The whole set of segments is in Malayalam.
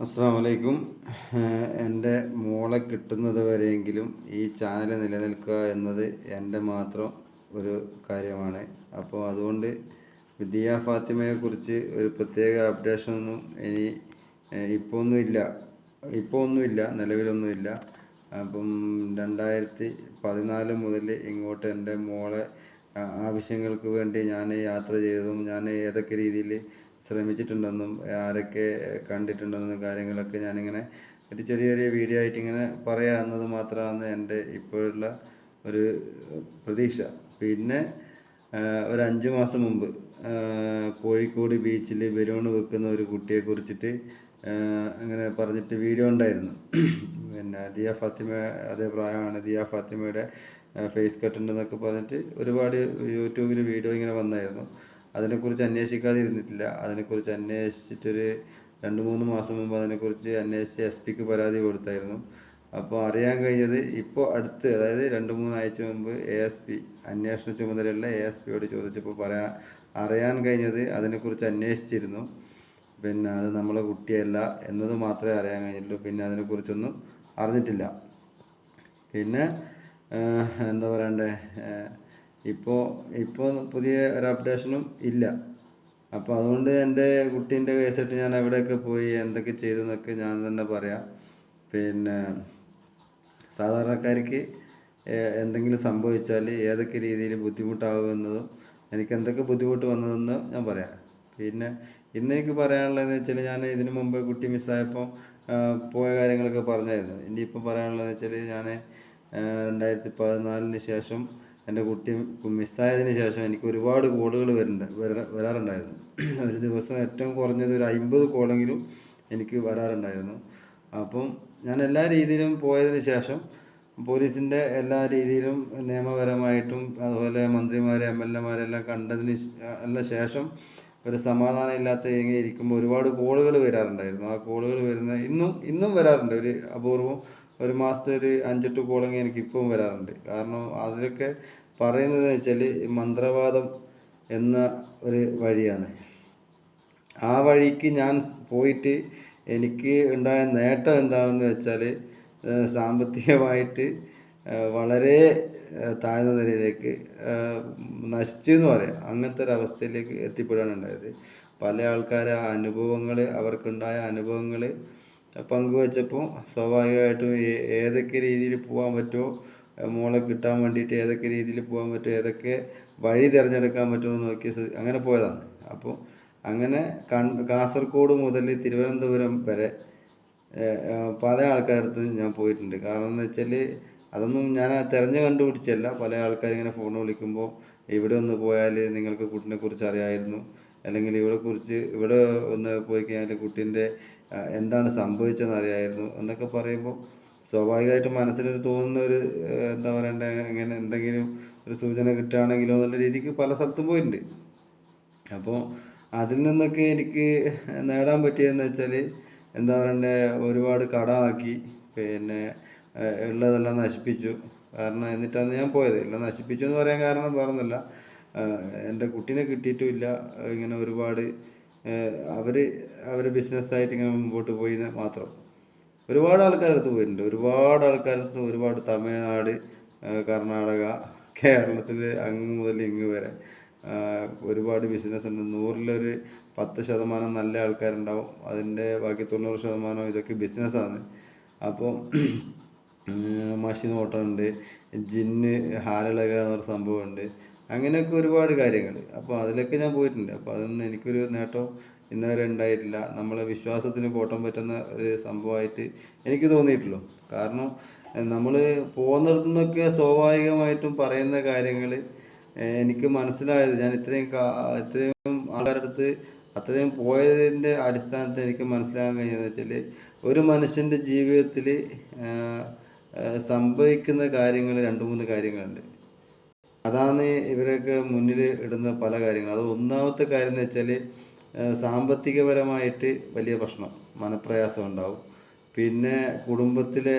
അസ്സാം എന്റെ മോളെ കിട്ടുന്നത് വരെയെങ്കിലും ഈ ചാനൽ നിലനിൽക്കുക എന്നത് എന്റെ മാത്രം ഒരു കാര്യമാണ്. അപ്പോൾ അതുകൊണ്ട് വിദ്യ ഫാത്തിമയെക്കുറിച്ച് ഒരു പ്രത്യേക അപ്ഡേഷൻ ഒന്നും ഇനി ഇപ്പോൾ ഒന്നുമില്ല ഇപ്പോൾ ഒന്നുമില്ല നിലവിലൊന്നുമില്ല അപ്പം രണ്ടായിരത്തി പതിനാല് മുതൽ ഇങ്ങോട്ട് എന്റെ മോളെ ആവശ്യങ്ങൾക്ക് വേണ്ടി ഞാൻ യാത്ര ചെയ്തതും ഞാൻ ഏതൊക്കെ രീതിയിൽ ശ്രമിച്ചിട്ടുണ്ടെന്നും ആരൊക്കെ കണ്ടിട്ടുണ്ടെന്നും കാര്യങ്ങളൊക്കെ ഞാനിങ്ങനെ ഒരു ചെറിയ ചെറിയ വീഡിയോ ആയിട്ട് ഇങ്ങനെ പറയാവുന്നത് മാത്രമാണ് എന്റെ ഇപ്പോഴുള്ള ഒരു പ്രതീക്ഷ. പിന്നെ ഒരു അഞ്ച് മാസം മുമ്പ് കോഴിക്കോട് ബീച്ചിൽ ബലൂൺ വെക്കുന്ന ഒരു കുട്ടിയെ കുറിച്ചിട്ട് അങ്ങനെ പറഞ്ഞിട്ട് വീഡിയോ ഉണ്ടായിരുന്നു. പിന്നെ ദിയ ഫാത്തിമ അതേ പ്രായമാണ് ദിയ ഫാത്തിമയുടെ ഫേസ് കട്ട് ഉണ്ടെന്നൊക്കെ പറഞ്ഞിട്ട് ഒരുപാട് യൂട്യൂബിൽ വീഡിയോ ഇങ്ങനെ വന്നായിരുന്നു. അതിനെക്കുറിച്ച് അന്വേഷിക്കാതെ ഇരുന്നിട്ടില്ല അതിനെക്കുറിച്ച് അന്വേഷിച്ചിട്ടൊരു രണ്ട് മൂന്ന് മാസം മുമ്പ് അതിനെക്കുറിച്ച് അന്വേഷിച്ച് എസ് പിക്ക് പരാതി കൊടുത്തായിരുന്നു. അപ്പോൾ അറിയാൻ കഴിഞ്ഞത് ഇപ്പോൾ അടുത്ത് അതായത് രണ്ട് മൂന്നാഴ്ച മുമ്പ് എ എസ് പി അന്വേഷണ ചുമതലയുള്ള എ എസ് പിയോട് ചോദിച്ചപ്പോൾ പറയാ അറിയാൻ കഴിഞ്ഞത് അതിനെക്കുറിച്ച് അന്വേഷിച്ചിരുന്നു. പിന്നെ അത് നമ്മളെ കുട്ടിയല്ല എന്നത് മാത്രമേ അറിയാൻ കഴിഞ്ഞുള്ളൂ പിന്നെ അതിനെക്കുറിച്ചൊന്നും അറിഞ്ഞിട്ടില്ല. പിന്നെ എന്താ പറയണ്ടേ ഇപ്പോൾ ഇപ്പോൾ പുതിയ ഒരു അപ്ഡേഷനും ഇല്ല. അപ്പോൾ അതുകൊണ്ട് എന്റെ കുട്ടീന്റെ കേസിട്ട് ഞാൻ എവിടെയൊക്കെ പോയി എന്തൊക്കെ ചെയ്തു എന്നൊക്കെ ഞാൻ തന്നെ പറയാം. പിന്നെ സാധാരണക്കാർക്ക് എന്തെങ്കിലും സംഭവിച്ചാൽ ഏതൊക്കെ രീതിയിൽ ബുദ്ധിമുട്ടാകുമെന്നതും എനിക്ക് എന്തൊക്കെ ബുദ്ധിമുട്ട് വന്നതെന്ന് ഞാൻ പറയാം. പിന്നെ ഇന്ന് എനിക്ക് പറയാനുള്ളതെന്ന് വെച്ചാൽ ഞാൻ ഇതിനു മുമ്പ് കുട്ടി മിസ്സായപ്പോൾ പോയ കാര്യങ്ങളൊക്കെ പറഞ്ഞായിരുന്നു. ഇനിയിപ്പോൾ പറയാനുള്ളതെന്ന് വെച്ചാൽ ഞാൻ രണ്ടായിരത്തി പതിനാലിന് ശേഷം എന്റെ കുട്ടി മിസ്സായതിന് ശേഷം എനിക്ക് ഒരുപാട് കോളുകൾ വരുന്നുണ്ട് വര- വരാറുണ്ടായിരുന്നു. ഒരു ദിവസം ഏറ്റവും കുറഞ്ഞത് ഒരു അമ്പത് കോളെങ്കിലും എനിക്ക് വരാറുണ്ടായിരുന്നു. അപ്പം ഞാൻ എല്ലാ രീതിയിലും പോയതിന് ശേഷം പോലീസിന്റെ എല്ലാ രീതിയിലും നിയമപരമായിട്ടും അതുപോലെ മന്ത്രിമാരെ എം എൽ എമാരെല്ലാം കണ്ടതിന് അല്ല ശേഷം ഒരു സമാധാനം ഇല്ലാത്ത ഇങ്ങനെ ഇരിക്കുമ്പോൾ ഒരുപാട് കോളുകൾ വരാറുണ്ടായിരുന്നു. ആ കോളുകൾ വരുന്ന ഇന്നും ഇന്നും വരാറുണ്ട്. ഒരു അപൂർവം ഒരു മാസത്തെ ഒരു അഞ്ചെട്ട് കോളെങ്കിൽ എനിക്ക് ഇപ്പം വരാറുണ്ട്. കാരണം അതിലൊക്കെ പറയുന്നത് വെച്ചാൽ മന്ത്രവാദം എന്ന ഒരു വഴിയാണ്. ആ വഴിക്ക് ഞാൻ പോയിട്ട് എനിക്ക് ഉണ്ടായ നേട്ടം എന്താണെന്ന് വെച്ചാൽ സാമ്പത്തികമായിട്ട് വളരെ താഴ്ന്ന നിലയിലേക്ക് നശിച്ചു എന്ന് പറയാം. അങ്ങനത്തെ ഒരു അവസ്ഥയിലേക്ക് എത്തിപ്പെടാണ് ഉണ്ടായത്. പല ആൾക്കാരെ അനുഭവങ്ങൾ അവർക്കുണ്ടായ അനുഭവങ്ങൾ പങ്കുവച്ചപ്പോൾ സ്വാഭാവികമായിട്ടും ഏതൊക്കെ രീതിയിൽ പോകാൻ പറ്റുമോ മോളെ കിട്ടാൻ വേണ്ടിയിട്ട് ഏതൊക്കെ രീതിയിൽ പോകാൻ പറ്റും ഏതൊക്കെ വഴി തിരഞ്ഞെടുക്കാൻ പറ്റുമെന്ന് നോക്കി അങ്ങനെ പോയതാണ്. അപ്പോൾ അങ്ങനെ കൺ കാസർഗോഡ് മുതൽ തിരുവനന്തപുരം വരെ പല ആൾക്കാരുടെ അടുത്തും ഞാൻ പോയിട്ടുണ്ട്. കാരണം എന്ന് വെച്ചാൽ അതൊന്നും ഞാൻ തിരഞ്ഞു കണ്ടുപിടിച്ചല്ല. പല ആൾക്കാർ ഇങ്ങനെ ഫോൺ വിളിക്കുമ്പോൾ ഇവിടെ ഒന്ന് പോയാൽ നിങ്ങൾക്ക് കുട്ടിനെ കുറിച്ച് അറിയായിരുന്നു? അല്ലെങ്കിൽ ഇവിടെ കുറിച്ച് ഇവിടെ ഒന്ന് പോയി കഴിഞ്ഞാൽ കുട്ടീന്റെ എന്താണ് സംഭവിച്ചതെന്ന് അറിയായിരുന്നു? എന്നൊക്കെ പറയുമ്പോൾ സ്വാഭാവികമായിട്ടും മനസ്സിനൊരു തോന്നുന്ന ഒരു എന്താ പറയണ്ടേ ഇങ്ങനെ എന്തെങ്കിലും ഒരു സൂചന കിട്ടുകയാണെങ്കിലോ എന്നുള്ള രീതിക്ക് പല സ്ഥലത്തും പോയിട്ടുണ്ട്. അപ്പോൾ അതിൽ നിന്നൊക്കെ എനിക്ക് നേടാൻ പറ്റിയതെന്ന് വെച്ചാൽ എന്താ പറയണ്ടേ ഒരുപാട് കടമാക്കി പിന്നെ ഉള്ളതെല്ലാം നശിപ്പിച്ചു. കാരണം എന്നിട്ടാണ് ഞാൻ പോയത്. എല്ലാം നശിപ്പിച്ചു എന്ന് പറയാൻ കാരണം വേറൊന്നുമല്ല. എന്റെ കുട്ടീനെ കിട്ടിയിട്ടുമില്ല. ഇങ്ങനെ ഒരുപാട് അവർ അവർ ബിസിനസ്സായിട്ട് ഇങ്ങനെ മുമ്പോട്ട് പോയി മാത്രം. ഒരുപാട് ആൾക്കാരടുത്ത് പോയിട്ടുണ്ട്. ഒരുപാട് ആൾക്കാരടുത്ത് ഒരുപാട് തമിഴ്നാട് കർണാടക കേരളത്തിൽ അങ്ങ് മുതൽ ഇങ്ങ് വരെ. ഒരുപാട് ബിസിനസ് ഉണ്ട്. നൂറിലൊരു പത്ത് ശതമാനം നല്ല ആൾക്കാരുണ്ടാവും. അതിന്റെ ബാക്കി തൊണ്ണൂറ് ശതമാനം ഇതൊക്കെ ബിസിനസ്സാണ് അപ്പോൾ മഷി നോട്ടമുണ്ട് ജിന്ന് ഹാലിളക എന്നൊരു സംഭവമുണ്ട്. അങ്ങനെയൊക്കെ ഒരുപാട് കാര്യങ്ങൾ അപ്പോൾ അതിലൊക്കെ ഞാൻ പോയിട്ടുണ്ട്. അപ്പോൾ അതൊന്നും എനിക്കൊരു നേട്ടം ഇന്ന് വരെ ഉണ്ടായിട്ടില്ല. നമ്മളെ വിശ്വാസത്തിന് കോട്ടം പറ്റുന്ന ഒരു സംഭവമായിട്ട് എനിക്ക് തോന്നിയിട്ടുള്ളൂ. കാരണം നമ്മൾ പോകുന്നിടത്തു നിന്നൊക്കെ സ്വാഭാവികമായിട്ടും പറയുന്ന കാര്യങ്ങൾ എനിക്ക് മനസ്സിലായത് ഞാൻ ഇത്രയും ഇത്രയും ആൾക്കാരുടെ അടുത്ത് അത്രയും പോയതിന്റെ അടിസ്ഥാനത്തിൽ എനിക്ക് മനസ്സിലാകാൻ കഴിഞ്ഞതെന്ന് വെച്ചാൽ ഒരു മനുഷ്യന്റെ ജീവിതത്തിൽ സംഭവിക്കുന്ന കാര്യങ്ങൾ രണ്ട് മൂന്ന് കാര്യങ്ങളുണ്ട്. അതാണ് ഇവരൊക്കെ മുന്നിൽ ഇടുന്ന പല കാര്യങ്ങളും. അത് ഒന്നാമത്തെ കാര്യം എന്ന് വെച്ചാൽ സാമ്പത്തികപരമായിട്ട് വലിയ പ്രശ്നം മനപ്രയാസം ഉണ്ടാവും പിന്നെ കുടുംബത്തിലെ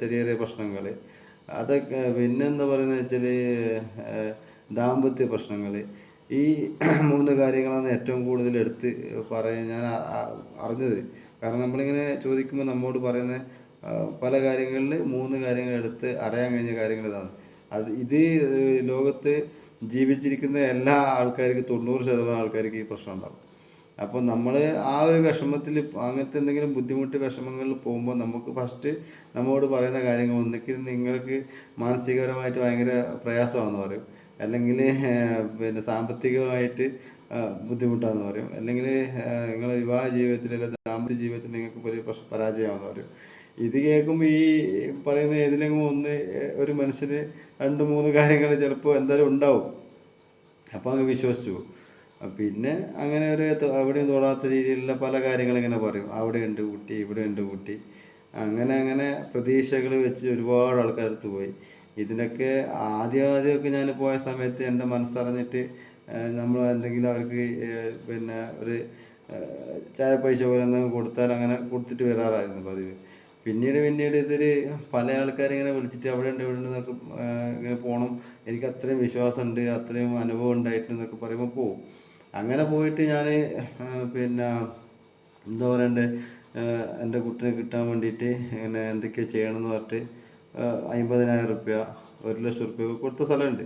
ചെറിയ ചെറിയ പ്രശ്നങ്ങൾ അതൊക്കെ പിന്നെ എന്താ പറയുന്നത് വെച്ചാൽ ദാമ്പത്യ പ്രശ്നങ്ങൾ ഈ മൂന്ന് കാര്യങ്ങളാണ് ഏറ്റവും കൂടുതൽ എടുത്ത് പറയാൻ ഞാൻ അറിഞ്ഞത്. കാരണം നമ്മളിങ്ങനെ ചോദിക്കുമ്പോൾ നമ്മോട് പറയുന്ന പല കാര്യങ്ങളിൽ മൂന്ന് കാര്യങ്ങൾ എടുത്ത് അറിയാൻ കഴിഞ്ഞ കാര്യങ്ങൾ ഇതാണ്. അത് ഇത് ലോകത്ത് ജീവിച്ചിരിക്കുന്ന എല്ലാ ആൾക്കാർക്കും തൊണ്ണൂറ് ശതമാനം ആൾക്കാർക്ക് ഈ പ്രശ്നം ഉണ്ടാവും. അപ്പോൾ നമ്മൾ ആ ഒരു വിഷമത്തിൽ അങ്ങനത്തെ എന്തെങ്കിലും ബുദ്ധിമുട്ട് വിഷമങ്ങളിൽ പോകുമ്പോൾ നമുക്ക് ഫസ്റ്റ് നമ്മോട് പറയുന്ന കാര്യങ്ങൾ ഒന്നിക്കിൽ നിങ്ങൾക്ക് മാനസികപരമായിട്ട് ഭയങ്കര പ്രയാസമാണെന്ന് പറയും. അല്ലെങ്കിൽ പിന്നെ സാമ്പത്തികമായിട്ട് ബുദ്ധിമുട്ടാണെന്ന് പറയും. അല്ലെങ്കിൽ നിങ്ങളുടെ വിവാഹ ജീവിതത്തിൽ അല്ലെങ്കിൽ ദാമ്പത്യ ജീവിതത്തിൽ നിങ്ങൾക്ക് വലിയ പ്രശ്ന പരാജയമാണെന്ന് പറയും. ഇത് കേൾക്കുമ്പോൾ ഈ പറയുന്ന ഏതിലെങ്കിലും ഒന്ന് ഒരു മനുഷ്യന് രണ്ട് മൂന്ന് കാര്യങ്ങൾ ചിലപ്പോൾ എന്തായാലും ഉണ്ടാവും. അപ്പോൾ അങ്ങ് വിശ്വസിച്ചു പിന്നെ അങ്ങനെ ഒരു അവിടെയും തൊടാത്ത രീതിയിലുള്ള പല കാര്യങ്ങൾ ഇങ്ങനെ പറയും. അവിടെ ഉണ്ട് കുട്ടി ഇവിടെ ഉണ്ട് കുട്ടി. അങ്ങനെ അങ്ങനെ പ്രതീക്ഷകൾ വെച്ച് ഒരുപാട് ആൾക്കാരടുത്ത് പോയി. ഇതിനൊക്കെ ആദ്യം ആദ്യമൊക്കെ ഞാൻ പോയ സമയത്ത് എന്റെ മനസ്സറിഞ്ഞിട്ട് നമ്മൾ എന്തെങ്കിലും അവർക്ക് പിന്നെ ഒരു ചായ പൈസ പോലെ എന്തെങ്കിലും കൊടുത്താൽ അങ്ങനെ കൊടുത്തിട്ട് വരാറായിരുന്നു പതിവ്. പിന്നീട് പിന്നീട് ഇതൊരു പല ആൾക്കാരിങ്ങനെ വിളിച്ചിട്ട് അവിടെ ഉണ്ട് ഇവിടെ ഉണ്ടെന്നൊക്കെ ഇങ്ങനെ പോകണം എനിക്ക് അത്രയും വിശ്വാസമുണ്ട് അത്രയും അനുഭവം ഉണ്ടായിട്ടുണ്ടെന്നൊക്കെ പറയുമ്പോൾ പോവും. അങ്ങനെ പോയിട്ട് ഞാൻ പിന്നെ എന്താ പറയണ്ടേ എന്റെ കുട്ടിനെ കിട്ടാൻ വേണ്ടിയിട്ട് ഇങ്ങനെ എന്തൊക്കെയോ ചെയ്യണമെന്ന് പറഞ്ഞിട്ട് അമ്പതിനായിരം റുപ്യ ഒരു ലക്ഷം റുപ്യ കൊടുത്ത സ്ഥലമുണ്ട്.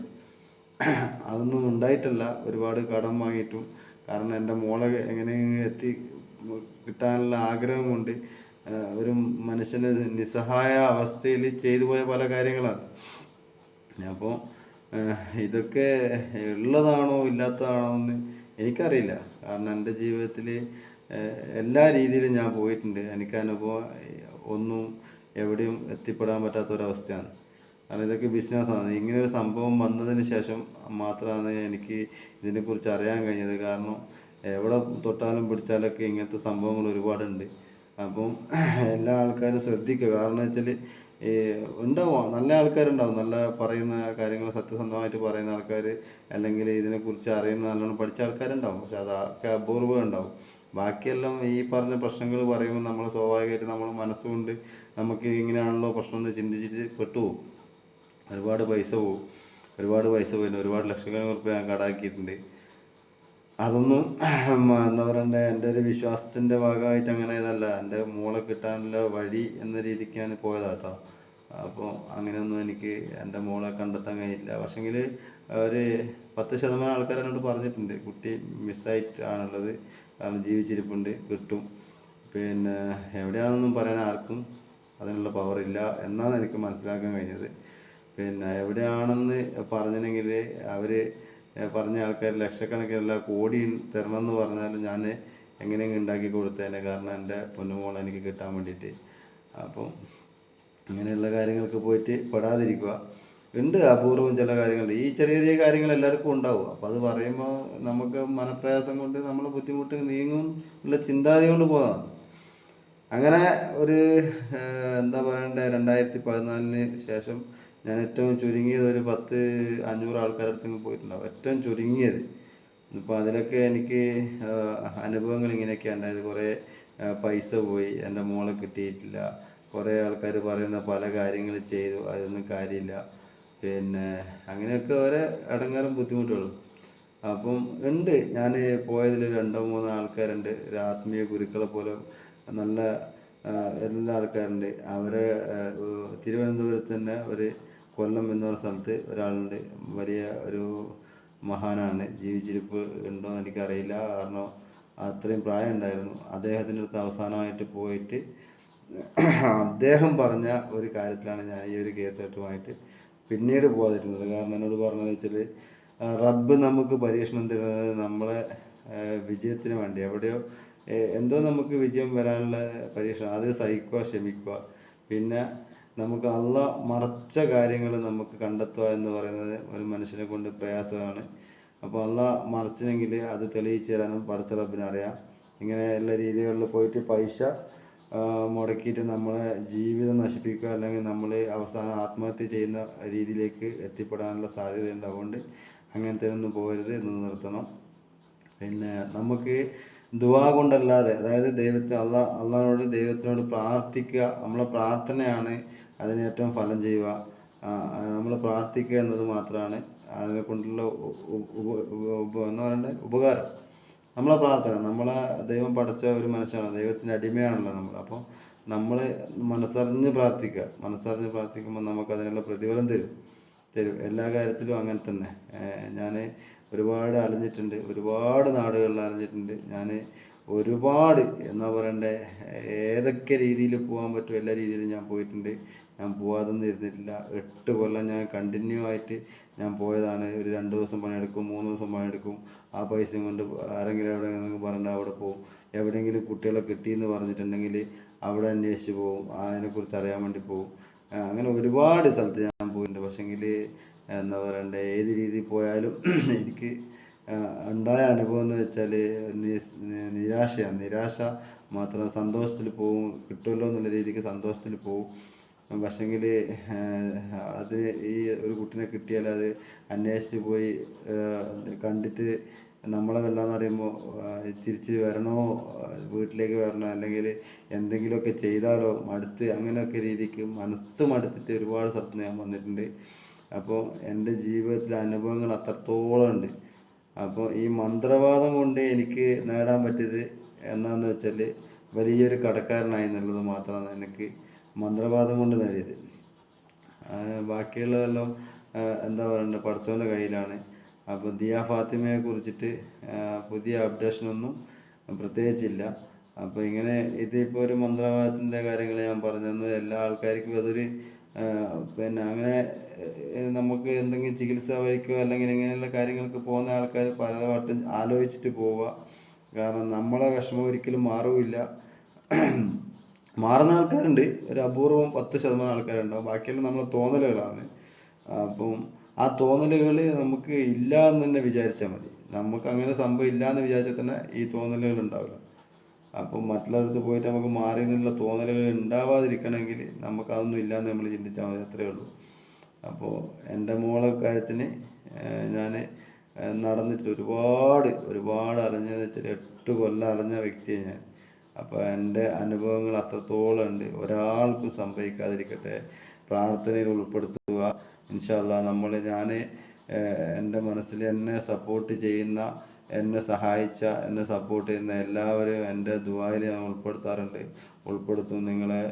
അതൊന്നും ഉണ്ടായിട്ടില്ല. ഒരുപാട് കടം വാങ്ങിയിട്ടും കാരണം എന്റെ മോളെ എങ്ങനെ എത്തി കിട്ടാനുള്ള ആഗ്രഹം കൊണ്ട് ഒരു മനുഷ്യന് നിസ്സഹായ അവസ്ഥയിൽ ചെയ്തു പോയ പല കാര്യങ്ങളാണ്. അപ്പോൾ ഇതൊക്കെ ഉള്ളതാണോ ഇല്ലാത്തതാണോ എന്ന് എനിക്കറിയില്ല. കാരണം എന്റെ ജീവിതത്തിൽ എല്ലാ രീതിയിലും ഞാൻ പോയിട്ടുണ്ട്. എനിക്ക് അനുഭവം ഒന്നും എവിടെയും എത്തിപ്പെടാൻ പറ്റാത്തൊരവസ്ഥയാണ്. കാരണം ഇതൊക്കെ ബിസിനസ്സാണ്. ഇങ്ങനെ ഒരു സംഭവം വന്നതിന് ശേഷം മാത്രമാണ് എനിക്ക് ഇതിനെക്കുറിച്ച് അറിയാൻ കഴിഞ്ഞത്. കാരണം എവിടെ തൊട്ടാലും പിടിച്ചാലൊക്കെ ഇങ്ങനത്തെ സംഭവങ്ങൾ ഒരുപാടുണ്ട്. അപ്പം എല്ലാ ആൾക്കാരും ശ്രദ്ധിക്കുക. കാരണം വെച്ചാൽ ഉണ്ടാവും നല്ല ആൾക്കാരുണ്ടാവും. നല്ല പറയുന്ന കാര്യങ്ങൾ സത്യസന്ധമായിട്ട് പറയുന്ന ആൾക്കാർ അല്ലെങ്കിൽ ഇതിനെക്കുറിച്ച് അറിയുന്ന നല്ലോണം പഠിച്ച ആൾക്കാരുണ്ടാവും. പക്ഷെ അതൊക്കെ അപൂർവം ഉണ്ടാവും ബാക്കിയെല്ലാം ഈ പറഞ്ഞ പ്രശ്നങ്ങൾ പറയുമ്പോൾ നമ്മൾ സ്വാഭാവികമായിട്ട് നമ്മൾ മനസ്സുകൊണ്ട് നമുക്ക് ഇങ്ങനെയാണല്ലോ പ്രശ്നം എന്ന് ചിന്തിച്ചിട്ട് പെട്ടുപോകും. ഒരുപാട് പൈസ പോവും. ഒരുപാട് പൈസ പോയിട്ടുണ്ട്. ഒരുപാട് ലക്ഷക്കണക്കിന് റുപ്യ ഞാൻ കടാക്കിയിട്ടുണ്ട്. അതൊന്നും എന്താ പറയണ്ടേ എന്റെ ഒരു വിശ്വാസത്തിന്റെ ഭാഗമായിട്ട് അങ്ങനെ ഇതല്ല. എന്റെ മോളെ കിട്ടാനുള്ള വഴി എന്ന രീതിക്ക് ഞാൻ പോയതാട്ടോ അപ്പോൾ അങ്ങനെയൊന്നും എനിക്ക് എന്റെ മോളെ കണ്ടെത്താൻ കഴിഞ്ഞില്ല പക്ഷെങ്കിൽ ഒരു പത്ത് ശതമാനം ആൾക്കാർ എന്നോട് പറഞ്ഞിട്ടുണ്ട് കുട്ടി മിസ്സായിട്ടാണുള്ളത്. കാരണം ജീവിച്ചിരിപ്പുണ്ട് കിട്ടും. പിന്നെ എവിടെയാണെന്നൊന്നും പറയാൻ ആർക്കും അതിനുള്ള പവർ ഇല്ല എന്നാണ് എനിക്ക് മനസ്സിലാക്കാൻ കഴിഞ്ഞത്. പിന്നെ എവിടെയാണെന്ന് പറഞ്ഞിട്ടുണ്ടെങ്കിൽ അവർ പറഞ്ഞ ആൾക്കാർ ലക്ഷക്കണക്കിനല്ല കോടി തരണമെന്ന് പറഞ്ഞാലും ഞാൻ എങ്ങനെയെങ്കിലും ഉണ്ടാക്കി കൊടുത്തേനെ. കാരണം എന്റെ പൊന്നുമോളെ എനിക്ക് കിട്ടാൻ വേണ്ടിയിട്ട്. അപ്പം ഇങ്ങനെയുള്ള കാര്യങ്ങൾക്ക് പോയിട്ട് പെടാതിരിക്കുക. ഉണ്ട് അപൂർവം ചില കാര്യങ്ങൾ. ഈ ചെറിയ ചെറിയ കാര്യങ്ങൾ എല്ലാവർക്കും ഉണ്ടാവും. അപ്പോൾ അത് പറയുമ്പോൾ നമുക്ക് മനപ്രയാസം കൊണ്ട് നമ്മൾ ബുദ്ധിമുട്ട് നീങ്ങും ഉള്ള ചിന്താതി കൊണ്ട് പോകുന്നതാണ് അങ്ങനെ ഒരു എന്താ പറയണ്ടേ രണ്ടായിരത്തി പതിനാലിന് ശേഷം ഞാൻ ഏറ്റവും ചുരുങ്ങിയത് ഒരു പത്ത് അഞ്ഞൂറ് ആൾക്കാരുടെ അടുത്ത് പോയിട്ടുണ്ടാവും. ഏറ്റവും ചുരുങ്ങിയത്. ഇപ്പോൾ അതിലൊക്കെ എനിക്ക് അനുഭവങ്ങൾ ഇങ്ങനെയൊക്കെ ഉണ്ടായത്. കുറേ പൈസ പോയി. എന്റെ മോളെ കിട്ടിയിട്ടില്ല. കുറേ ആൾക്കാർ പറയുന്ന പല കാര്യങ്ങൾ ചെയ്തു അതൊന്നും കാര്യമില്ല പിന്നെ അങ്ങനെയൊക്കെ ഓരോ ഇടങ്ങാറും ബുദ്ധിമുട്ടുകളും. അപ്പം ഉണ്ട്. ഞാൻ പോയതിൽ രണ്ടോ മൂന്നോ ആൾക്കാരുണ്ട്. ഒരു ആത്മീയ ഗുരുക്കളെ പോലെ നല്ല എല്ലാ ആൾക്കാരുണ്ട്. അവരെ തിരുവനന്തപുരത്ത് തന്നെ ഒരു കൊല്ലം എന്ന് സ്ഥലത്ത് ഒരാളുണ്ട്. വലിയ ഒരു മഹാനാണ്. ജീവിച്ചിരിപ്പ് ഉണ്ടോ എന്ന് എനിക്കറിയില്ല. കാരണം അത്രയും പ്രായം ഉണ്ടായിരുന്നു അദ്ദേഹത്തിന്റെ അടുത്ത് അവസാനമായിട്ട് പോയിട്ട് അദ്ദേഹം പറഞ്ഞ ഒരു കാര്യത്തിലാണ് ഞാൻ ഈ ഒരു കേസായിട്ടുമായിട്ട് പിന്നീട് പോകാതിരുന്നത്. കാരണം എന്നോട് പറഞ്ഞതെന്ന് വെച്ചാൽ റബ്ബ് നമുക്ക് പരീക്ഷണം തരുന്നത് നമ്മളെ വിജയത്തിന് വേണ്ടി. എവിടെയോ എന്തോ നമുക്ക് വിജയം വരാനുള്ള പരീക്ഷണം. അത് സഹിക്കുക ക്ഷമിക്കുക. പിന്നെ നമുക്ക് അള്ള മറച്ച കാര്യങ്ങൾ നമുക്ക് കണ്ടെത്തുക എന്ന് പറയുന്നത് ഒരു മനുഷ്യനെ കൊണ്ട് പ്രയാസമാണ്. അപ്പോൾ അള്ള മറച്ചിനെങ്കിൽ അത് തെളിയിച്ചു തരാനും പഠിച്ച റബ്ബിനറിയാം. ഇങ്ങനെയുള്ള രീതികളിൽ പോയിട്ട് പൈസ മുടക്കിയിട്ട് നമ്മളെ ജീവിതം നശിപ്പിക്കുക അല്ലെങ്കിൽ നമ്മൾ അവസാനം ആത്മഹത്യ ചെയ്യുന്ന രീതിയിലേക്ക് എത്തിപ്പെടാനുള്ള സാധ്യത അതുകൊണ്ട് അങ്ങനത്തെ ഒന്നും പോകരുത് എന്ന് നിർത്തണം. പിന്നെ നമുക്ക് ദുവാ കൊണ്ടല്ലാതെ അതായത് ദൈവത്തിന് അള്ളാ അള്ളാഹിനോട് ദൈവത്തിനോട് പ്രാർത്ഥിക്കുക നമ്മളെ പ്രാർത്ഥനയാണ് അതിന് ഏറ്റവും ഫലം ചെയ്യുക. നമ്മൾ പ്രാർത്ഥിക്കുക എന്നത് മാത്രമാണ്. അതിനെ കൊണ്ടുള്ള ഉപ- ഉപ- എന്ന് പറയണ്ടേ? ഉപകാരം. നമ്മളെ പ്രാർത്ഥന നമ്മളെ ദൈവം പഠിച്ച ഒരു മനുഷ്യനാണ് ദൈവത്തിന്റെ അടിമയാണല്ലോ നമ്മൾ അപ്പോൾ നമ്മൾ മനസ്സറിഞ്ഞ് പ്രാർത്ഥിക്കുക. മനസ്സറിഞ്ഞ് പ്രാർത്ഥിക്കുമ്പോൾ നമുക്ക് അതിനുള്ള പ്രതിഫലം തരും. തരും. എല്ലാ കാര്യത്തിലും അങ്ങനെ തന്നെ. ഞാൻ ഒരുപാട് അലഞ്ഞിട്ടുണ്ട് ഒരുപാട് നാടുകളിൽ അലഞ്ഞിട്ടുണ്ട് ഞാൻ ഒരുപാട് എന്നാ പറയണ്ടേ ഏതൊക്കെ രീതിയിൽ പോകാൻ പറ്റും എല്ലാ രീതിയിലും ഞാൻ പോയിട്ടുണ്ട്. ഞാൻ പോവാതൊന്നും ഇരുന്നിട്ടില്ല. എട്ട് കൊല്ലം ഞാൻ കണ്ടിന്യൂ ആയിട്ട് ഞാൻ പോയതാണ്. ഒരു രണ്ട് ദിവസം പണിയെടുക്കും മൂന്ന് ദിവസം പണിയെടുക്കും. ആ പൈസയും കൊണ്ട് ആരെങ്കിലും എവിടെ പറഞ്ഞാൽ അവിടെ പോകും എവിടെയെങ്കിലും കുട്ടികളെ കിട്ടിയെന്ന് പറഞ്ഞിട്ടുണ്ടെങ്കിൽ അവിടെ അന്വേഷിച്ച് പോകും അതിനെക്കുറിച്ച് അറിയാൻ വേണ്ടി പോകും അങ്ങനെ ഒരുപാട് സ്ഥലത്ത് ഞാൻ പോയിട്ടുണ്ട്. പക്ഷേങ്കിൽ എന്താ പറയണ്ടേ ഏത് രീതിയിൽ പോയാലും എനിക്ക് ഉണ്ടായ അനുഭവം എന്ന് വെച്ചാൽ നിരാശയാണ്. നിരാശ മാത്രം സന്തോഷത്തിൽ പോകും കിട്ടുമല്ലോ എന്നുള്ള രീതിക്ക് സന്തോഷത്തിൽ പോവും. പക്ഷേങ്കിൽ അത് ഈ ഒരു കുട്ടീനെ കിട്ടിയാൽ അത് അന്വേഷിച്ച് പോയി കണ്ടിട്ട് നമ്മളതല്ലാന്ന് പറയുമ്പോൾ തിരിച്ച് വരണോ? വീട്ടിലേക്ക് വരണോ? അല്ലെങ്കിൽ എന്തെങ്കിലുമൊക്കെ ചെയ്താലോ? മടുത്ത് അങ്ങനെയൊക്കെ രീതിക്ക് മനസ്സ് മടുത്തിട്ട് ഒരുപാട് സ്ഥലത്ത് ഞാൻ വന്നിട്ടുണ്ട്. അപ്പോൾ എന്റെ ജീവിതത്തിലെ അനുഭവങ്ങൾ അത്രത്തോളം ഉണ്ട്. അപ്പോൾ ഈ മന്ത്രവാദം കൊണ്ട് എനിക്ക് നേടാൻ പറ്റിയത് എന്നാന്ന് വെച്ചാൽ വലിയൊരു കടക്കാരനായി എന്നുള്ളത് മാത്രമാണ്. എനിക്ക് മന്ത്രവാദം കൊണ്ട് നേടിയത്. ബാക്കിയുള്ളതെല്ലാം എന്താ പറയണ്ടത് പഠിച്ചവന്റെ കയ്യിലാണ്. അപ്പോൾ ദിയ ഫാത്തിമയെ കുറിച്ചിട്ട് പുതിയ അപ്ഡേഷനൊന്നും പ്രത്യേകിച്ചില്ല. അപ്പോൾ ഇങ്ങനെ ഇതിപ്പോൾ ഒരു മന്ത്രവാദത്തിന്റെ കാര്യങ്ങൾ ഞാൻ പറഞ്ഞു തന്നു എല്ലാ ആൾക്കാർക്കും അതൊരു പിന്നെ അങ്ങനെ നമുക്ക് എന്തെങ്കിലും ചികിത്സ വഴിക്കോ അല്ലെങ്കിൽ ഇങ്ങനെയുള്ള കാര്യങ്ങൾക്ക് പോകുന്ന ആൾക്കാർ പലവട്ടം ആലോചിച്ചിട്ട് പോവുക. കാരണം നമ്മളെ വിഷമം ഒരിക്കലും മാറുമില്ല മാറുന്ന ആൾക്കാരുണ്ട്. ഒരു അപൂർവം പത്ത് ശതമാനം ആൾക്കാരുണ്ടാവും. ബാക്കിയെല്ലാം നമ്മളെ തോന്നലുകളാണ്. അപ്പം ആ തോന്നലുകൾ നമുക്ക് ഇല്ല എന്ന് തന്നെ വിചാരിച്ചാൽ മതി. നമുക്ക് അങ്ങനെ സംഭവം ഇല്ല എന്ന് വിചാരിച്ചാൽ തന്നെ ഈ തോന്നലുകൾ ഉണ്ടാവില്ല. അപ്പം മറ്റുള്ളവർക്ക് പോയിട്ട് നമുക്ക് മാറി നിന്നുള്ള തോന്നലുകൾ ഉണ്ടാവാതിരിക്കണമെങ്കിൽ നമുക്ക് അതൊന്നും എന്ന് നമ്മൾ ചിന്തിച്ചാൽ മതി. അത്രയേ ഉള്ളൂ. അപ്പോൾ എന്റെ മോളെ കാര്യത്തിന് ഞാൻ നടന്നിട്ട് ഒരുപാട് ഒരുപാട് അലഞ്ഞതെന്ന് വെച്ചാൽ എട്ട് കൊല്ലം അലഞ്ഞ വ്യക്തിയാണ് ഞാൻ. അപ്പോൾ എന്റെ അനുഭവങ്ങൾ അത്രത്തോളം ഉണ്ട്. ഒരാൾക്കും സംഭവിക്കാതിരിക്കട്ടെ. പ്രാർത്ഥനയിൽ ഉൾപ്പെടുത്തുക. ഇൻഷാല്ല നമ്മൾ ഞാൻ എന്റെ മനസ്സിൽ എന്നെ സപ്പോർട്ട് ചെയ്യുന്ന എന്നെ സഹായിച്ച എന്നെ സപ്പോർട്ട് ചെയ്യുന്ന എല്ലാവരും എന്റെ ദുബായിൽ ഞാൻ ഉൾപ്പെടുത്താറുണ്ട്. ഉൾപ്പെടുത്തും. നിങ്ങളെ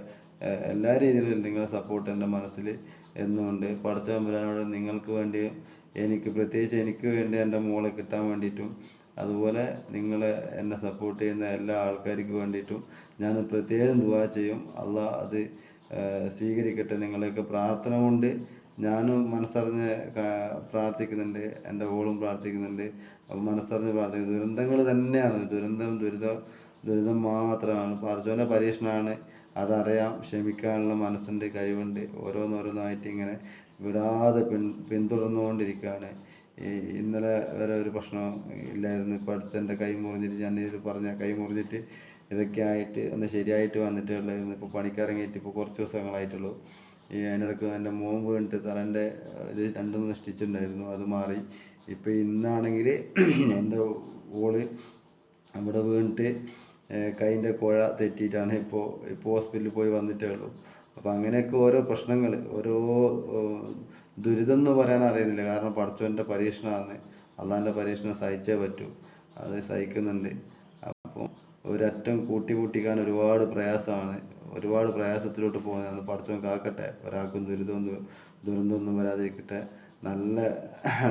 എല്ലാ രീതിയിലും നിങ്ങളെ സപ്പോർട്ട് എന്റെ മനസ്സിൽ എന്നുമുണ്ട്. പഠിച്ചവരാനോട് നിങ്ങൾക്ക് വേണ്ടിയും എനിക്ക് പ്രത്യേകിച്ച് എനിക്ക് വേണ്ടി എന്റെ മോളെ കിട്ടാൻ വേണ്ടിയിട്ടും അതുപോലെ നിങ്ങൾ എന്നെ സപ്പോർട്ട് ചെയ്യുന്ന എല്ലാ ആൾക്കാർക്ക് വേണ്ടിയിട്ടും ഞാൻ പ്രത്യേകം ദുവാ ചെയ്യും. അള്ളാഹ് അത് സ്വീകരിക്കട്ടെ. നിങ്ങളെയൊക്കെ പ്രാർത്ഥന കൊണ്ട് ഞാനും മനസ്സറിഞ്ഞ് പ്രാർത്ഥിക്കുന്നുണ്ട്. എന്റെ ഓളും പ്രാർത്ഥിക്കുന്നുണ്ട്. മനസ്സറിഞ്ഞ് പ്രാർത്ഥിക്കുന്നു. ദുരന്തങ്ങൾ തന്നെയാണ്. ദുരന്തം ദുരിതം ദുരിതം മാത്രമാണ്. പടച്ചോന്റെ പരീക്ഷണമാണ് അതറിയാം ക്ഷമിക്കാനുള്ള മനസ്സുണ്ട് കഴിവുണ്ട്. ഓരോന്നോരോന്നായിട്ട് ഇങ്ങനെ വിടാതെ പിൻ പിന്തുടർന്നുകൊണ്ടിരിക്കുകയാണ്. ഇന്നലെ വരെ ഒരു പ്രശ്നം ഇല്ലായിരുന്നു. ഇപ്പോൾ അടുത്ത് എന്റെ കൈ മുറിഞ്ഞിട്ട് ഞാൻ ഇത് പറഞ്ഞ കൈ മുറിഞ്ഞിട്ട് ഇതൊക്കെ ആയിട്ട് ഒന്ന് ശരിയായിട്ട് വന്നിട്ടേ ഉള്ളായിരുന്നു. ഇപ്പോൾ പണിക്കിറങ്ങിയിട്ട് ഇപ്പോൾ കുറച്ച് ദിവസങ്ങളായിട്ടുള്ളൂ. ഈ അതിനിടയ്ക്ക് എന്റെ മോൻ വീണിട്ട് തലന്റെ ഇത് രണ്ട് മൂന്ന് സ്റ്റിച്ച് ഉണ്ടായിരുന്നു അത് മാറി. ഇപ്പോൾ ഇന്നാണെങ്കിൽ എന്റെ ഓൾ അവിടെ വീണിട്ട് കൈന്റെ കുഴ തെറ്റിയിട്ടാണ് ഇപ്പോൾ ഇപ്പോൾ ഹോസ്പിറ്റലിൽ പോയി വന്നിട്ടേ ഉള്ളൂ. അപ്പോൾ അങ്ങനെയൊക്കെ ഓരോ പ്രശ്നങ്ങൾ ഓരോ ദുരിതം എന്ന് പറയാൻ അറിയുന്നില്ല കാരണം പഠിച്ചവന്റെ പരീക്ഷണമാണ്. അള്ളാന്റെ പരീക്ഷണം സഹിച്ചേ പറ്റൂ. അത് സഹിക്കുന്നുണ്ട്. അപ്പോൾ ഒരറ്റം കൂട്ടി കൂട്ടിക്കാൻ ഒരുപാട് പ്രയാസമാണ്. ഒരുപാട് പ്രയാസത്തിലോട്ട് പോകുന്നത്. പഠിച്ചവൻ കാക്കട്ടെ. ഒരാൾക്കും ദുരിതമൊന്നും ദുരന്തമൊന്നും വരാതിരിക്കട്ടെ. നല്ല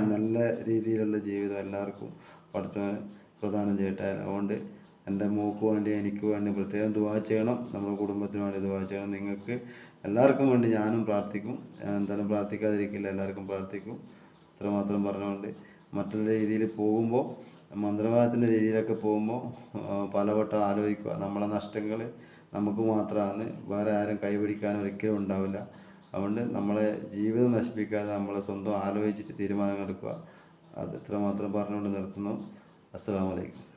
നല്ല രീതിയിലുള്ള ജീവിതം എല്ലാവർക്കും പഠിച്ചവൻ പ്രദാനം ചെയ്യട്ടെ. അതുകൊണ്ട് എന്റെ മോക്ക് വേണ്ടി എനിക്ക് വേണ്ടി പ്രത്യേകം ദുവാ ചെയ്യണം. നമ്മുടെ കുടുംബത്തിന് വേണ്ടി ദുവാ ചെയ്യണം. നിങ്ങൾക്ക് എല്ലാവർക്കും വേണ്ടി ഞാനും പ്രാർത്ഥിക്കും. എന്തായാലും പ്രാർത്ഥിക്കാതിരിക്കില്ല. എല്ലാവർക്കും പ്രാർത്ഥിക്കും. ഇത്രമാത്രം പറഞ്ഞുകൊണ്ട് മറ്റുള്ള രീതിയിൽ പോകുമ്പോൾ മന്ത്രവാദത്തിന്റെ രീതിയിലൊക്കെ പോകുമ്പോൾ പലവട്ടം ആലോചിക്കുക. നമ്മളെ നഷ്ടങ്ങൾ നമുക്ക് മാത്രമാണ്. വേറെ ആരും കൈപിടിക്കാൻ ഒരിക്കലും ഉണ്ടാവില്ല. അതുകൊണ്ട് നമ്മളെ ജീവിതം നശിപ്പിക്കാതെ നമ്മളെ സ്വന്തം ആലോചിച്ചിട്ട് തീരുമാനങ്ങൾ എടുക്കുക. അത് ഇത്രമാത്രം പറഞ്ഞുകൊണ്ട് നിർത്തുന്നു. അസ്സാം അലൈക്കും.